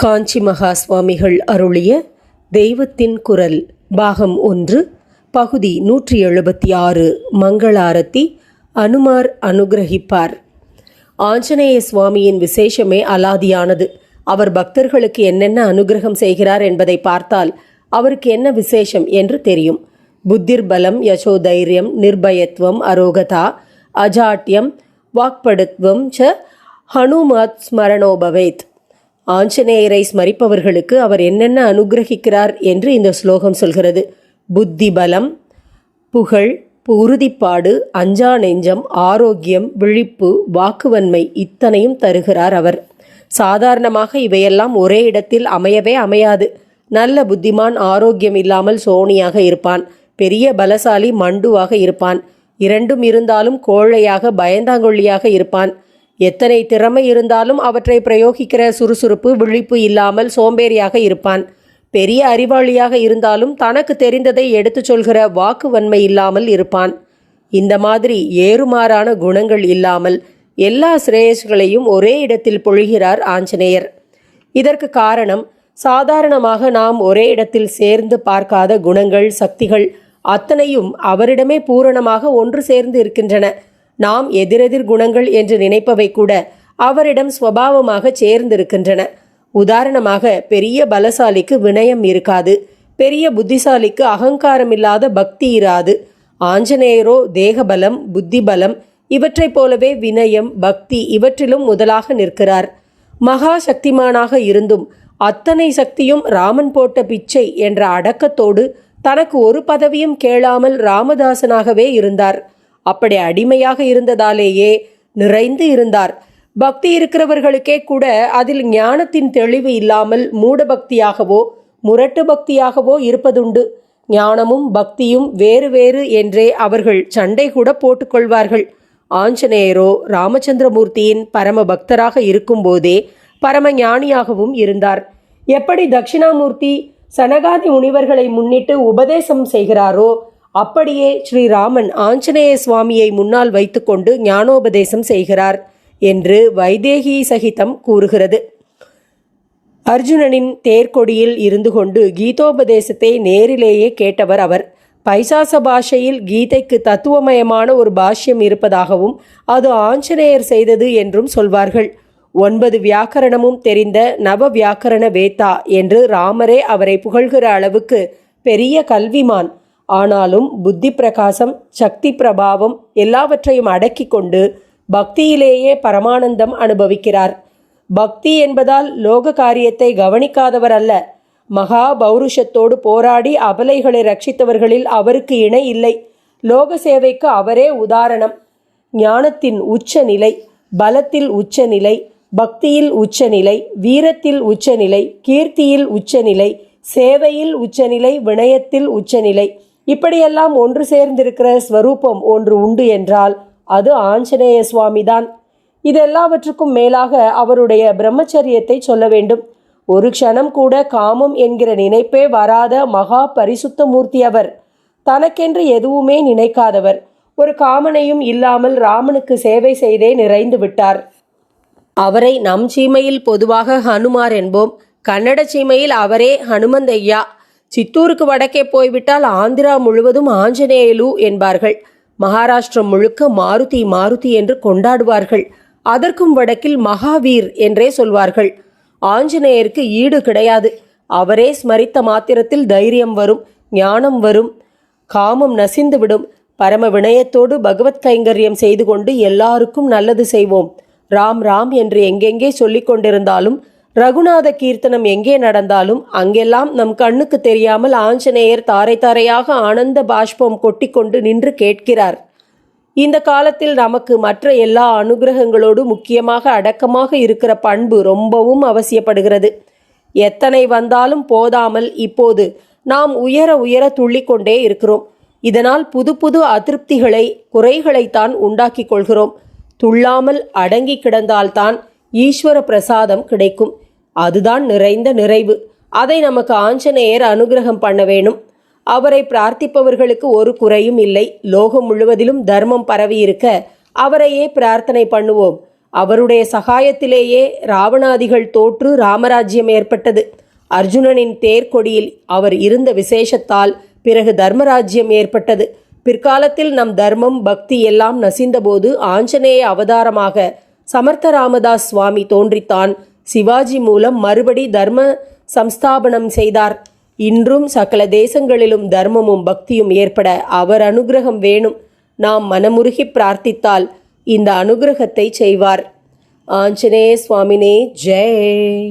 காஞ்சி மகா சுவாமிகள் அருளிய தெய்வத்தின் குரல் பாகம் ஒன்று பகுதி நூற்றி எழுபத்தி ஆறு மங்களாரத்தி அனுமார் அனுகிரகிப்பார். ஆஞ்சநேய சுவாமியின் விசேஷமே அலாதியானது. அவர் பக்தர்களுக்கு என்னென்ன அனுகிரகம் செய்கிறார் என்பதை பார்த்தால் அவருக்கு என்ன விசேஷம் என்று தெரியும். புத்திர் பலம் யசோதைரியம் நிர்பயத்துவம் அரோகதா அஜாட்யம் வாக்படுத்வம் ச ஹனுமத் ஸ்மரணோபவேத். ஆஞ்சநேயரை ஸ்மரிப்பவர்களுக்கு அவர் என்னென்ன அனுகிரகிக்கிறார் என்று இந்த ஸ்லோகம் சொல்கிறது. புத்தி பலம் புகழ் உறுதிப்பாடு அஞ்சா நெஞ்சம் ஆரோக்கியம் விழிப்பு வாக்குவன்மை இத்தனையும் தருகிறார் அவர். சாதாரணமாக இவையெல்லாம் ஒரே இடத்தில் அமையவே அமையாது. நல்ல புத்திமான் ஆரோக்கியம் இல்லாமல் சோனியாக இருப்பான். பெரிய பலசாலி மண்டுவாக இருப்பான். இரண்டும் இருந்தாலும் கோழையாக பயந்தாங்கொள்ளியாக இருப்பான். எத்தனை திறமை இருந்தாலும் அவற்றை பிரயோகிக்கிற சுறுசுறுப்பு விழிப்பு இல்லாமல் சோம்பேறியாக இருப்பான். பெரிய அறிவாளியாக இருந்தாலும் தனக்கு தெரிந்ததை எடுத்துச் சொல்கிற வாக்கு வன்மை இல்லாமல் இருப்பான். இந்த மாதிரி ஏறுமாறான குணங்கள் இல்லாமல் எல்லா சிரேயஸ்களையும் ஒரே இடத்தில் பொழிகிறார் ஆஞ்சநேயர். இதற்கு காரணம் சாதாரணமாக நாம் ஒரே இடத்தில் சேர்ந்து பார்க்காத குணங்கள் சக்திகள் அத்தனையும் அவரிடமே பூரணமாக ஒன்று சேர்ந்து இருக்கின்றன. நாம் எதிரெதிர் குணங்கள் என்று நினைப்பவை கூட அவரிடம் ஸ்வபாவமாக சேர்ந்திருக்கின்றன. உதாரணமாக பெரிய பலசாலிக்கு வினயம் இருக்காது. பெரிய புத்திசாலிக்கு அகங்காரம் இல்லாத பக்தி இராது. ஆஞ்சநேயரோ தேகபலம் புத்திபலம் இவற்றைப் போலவே வினயம் பக்தி இவற்றிலும் முதலாக நிற்கிறார். மகா சக்திமானாக இருந்தும் அத்தனை சக்தியும் ராமன் போட்ட பிச்சை என்ற அடக்கத்தோடு தனக்கு ஒரு பதவியும் கேளாமல் ராமதாசனாகவே இருந்தார். அப்படி அடிமையாக இருந்ததாலேயே நிறைந்து இருந்தார். பக்தி இருக்கிறவர்களுக்கே கூட அதில் ஞானத்தின் தெளிவு இல்லாமல் மூட பக்தியாகவோ முரட்டு பக்தியாகவோ இருப்பதுண்டு. ஞானமும் பக்தியும் வேறு வேறு என்றே அவர்கள் சண்டை கூட போட்டுக்கொள்வார்கள் ஆஞ்சநேயரோ ராமச்சந்திரமூர்த்தியின் பரம பக்தராக இருக்கும்போதே பரம ஞானியாகவும் இருந்தார். எப்படி தட்சிணாமூர்த்தி சனகாதி முனிவர்களை முன்னிட்டு உபதேசம் செய்கிறாரோ அப்படியே ஸ்ரீராமன் ஆஞ்சநேய சுவாமியை முன்னால் வைத்துக்கொண்டு ஞானோபதேசம் செய்கிறார் என்று வைதேகி சகிதம் கூறுகிறது. அர்ஜுனனின் தேர்கொடியில் இருந்து கொண்டு கீதோபதேசத்தை நேரிலேயே கேட்டவர் அவர். பைசாச பாஷையில் கீதைக்கு தத்துவமயமான ஒரு பாஷ்யம் இருப்பதாகவும் அது ஆஞ்சநேயர் செய்தது என்றும் சொல்வார்கள். ஒன்பது வியாக்கரணமும் தெரிந்த நவ வியாக்கரண வேத்தா என்று ராமரே அவரை புகழ்கிற அளவுக்கு பெரிய கல்விமான். ஆனாலும் புத்தி பிரகாசம் சக்தி பிரபாவம் எல்லாவற்றையும் அடக்கி கொண்டு பக்தியிலேயே பரமானந்தம் அனுபவிக்கிறார். பக்தி என்பதால் லோக காரியத்தை கவனிக்காதவர் அல்ல. மகா பௌருஷத்தோடு போராடி அபலைகளை ரட்சித்தவர்களில் அவருக்கு இணை இல்லை. லோக சேவைக்கு அவரே உதாரணம். ஞானத்தின் உச்சநிலை பலத்தில் உச்சநிலை பக்தியில் உச்சநிலை வீரத்தில் உச்சநிலை கீர்த்தியில் உச்சநிலை சேவையில் உச்சநிலை வினயத்தில் உச்சநிலை இப்படியெல்லாம் ஒன்று சேர்ந்திருக்கிற ஸ்வரூபம் ஒன்று உண்டு என்றால் அது ஆஞ்சநேய சுவாமிதான். இதெல்லாவற்றுக்கும் மேலாக அவருடைய பிரம்மச்சரியத்தை சொல்ல வேண்டும். ஒரு க்ஷணம் கூட காமம் என்கிற நினைப்பே வராத மகா பரிசுத்த மூர்த்தி அவர். தனக்கென்று எதுவுமே நினைக்காதவர். ஒரு காமனையும் இல்லாமல் ராமனுக்கு சேவை செய்தே நிறைந்து விட்டார். அவரை நம் சீமையில் பொதுவாக ஹனுமார் என்போம். கன்னட சீமையில் அவரே ஹனுமந்தையா சித்தூருக்கு வடக்கே போய்விட்டால் ஆந்திரா முழுவதும் ஆஞ்சநேயலு என்பார்கள். மகாராஷ்டிரம் முழுக்க மாருதி மாருதி என்று கொண்டாடுவார்கள். அதற்கும் வடக்கில் மகாவீர் என்றே சொல்வார்கள். ஆஞ்சநேயருக்கு ஈடு கிடையாது. அவரே ஸ்மரித்த மாத்திரத்தில் தைரியம் வரும் ஞானம் வரும். காமம் நசிந்துவிடும். பரம வினயத்தோடு பகவத் கைங்கரியம் செய்து கொண்டு எல்லாருக்கும் நல்லது செய்வோம். ராம் ராம் என்று எங்கெங்கே சொல்லிக் கொண்டிருந்தாலும் ரகுநாத கீர்த்தனம் எங்கே நடந்தாலும் அங்கெல்லாம் நம் கண்ணுக்கு தெரியாமல் ஆஞ்சநேயர் தாரை தாரையாக ஆனந்த பாஷ்பம் கொட்டிக்கொண்டு நின்று கேட்கிறார். இந்த காலத்தில் நமக்கு மற்ற எல்லா அனுகிரகங்களோடு முக்கியமாக அடக்கமாக இருக்கிற பண்பு ரொம்பவும் அவசியப்படுகிறது. எத்தனை வந்தாலும் போதாமல் இப்போது நாம் உயர உயர துள்ளிக்கொண்டே இருக்கிறோம். இதனால் புது புது அதிருப்திகளை குறைகளைத்தான் உண்டாக்கி கொள்கிறோம். துள்ளாமல் அடங்கி கிடந்தால்தான் ஈஸ்வர பிரசாதம் கிடைக்கும். அதுதான் நிறைந்த நிறைவு. அதை நமக்கு ஆஞ்சநேயர் அனுகிரகம் பண்ண வேணும். அவரை பிரார்த்திப்பவர்களுக்கு ஒரு குறையும் இல்லை. லோகம் முழுவதிலும் தர்மம் பரவியிருக்க அவரையே பிரார்த்தனை பண்ணுவோம். அவருடைய சகாயத்திலேயே ராவணாதிகள் தோற்று ராமராஜ்யம் ஏற்பட்டது. அர்ஜுனனின் தேர்கொடியில் அவர் இருந்த விசேஷத்தால் பிறகு தர்மராஜ்யம் ஏற்பட்டது. பிற்காலத்தில் நம் தர்மம் பக்தி எல்லாம் நசிந்தபோது ஆஞ்சநேய அவதாரமாக சமர்த்த ராமதாஸ் சுவாமி தோன்றித்தான். சிவாஜி மூலம் மறுபடி தர்ம சம்ஸ்தாபனம் செய்தார். இன்றும் சகல தேசங்களிலும் தர்மமும் பக்தியும் ஏற்பட அவர் அனுகிரகம் வேணும். நாம் மனமுருகி பிரார்த்தித்தால் இந்த அனுகிரகத்தை செய்வார். ஆஞ்சநேய சுவாமினே ஜெய்!